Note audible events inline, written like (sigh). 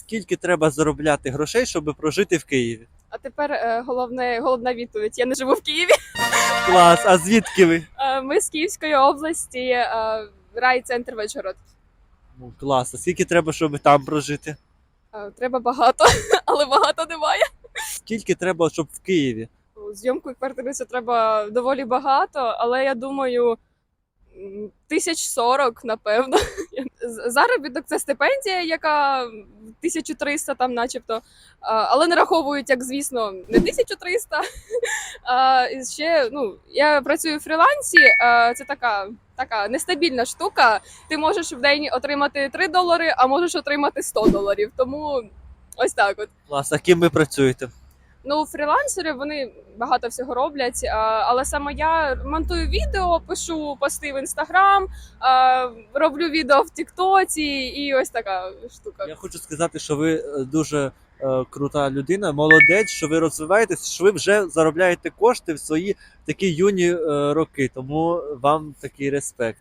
Скільки треба заробляти грошей, щоб прожити в Києві? А тепер е, головне, головна відповідь. Я не живу в Києві. Клас, а звідки ви? Е, Ми з Київської області, е, райцентр Вечгород. Ну, клас, а скільки треба, щоб там прожити? Е, Треба багато, (laughs) але багато немає. Скільки треба, щоб в Києві? Зйомку квартири це треба доволі багато, але я думаю, м, тисяч сорок, напевно. (laughs) З- Заробіток це стипендія, яка 1300 там, начебто. Але не раховують, як звісно, не 1300. А ще ну, я працюю в фрілансі. Це така, така нестабільна штука. Ти можеш в день отримати 3 долари, а можеш отримати 100 доларів. Тому ось так от. Клас, а ким ви працюєте? Ну, фрілансери вони багато всього роблять, але саме я монтую відео, пишу пости в інстаграм, роблю відео в Тіктоці, і ось така штука. Я хочу сказати, що ви е, дуже е, крута людина, молодець, що ви розвиваєтесь, що ви вже заробляєте кошти в свої такі юні е, роки. Тому вам такий респект.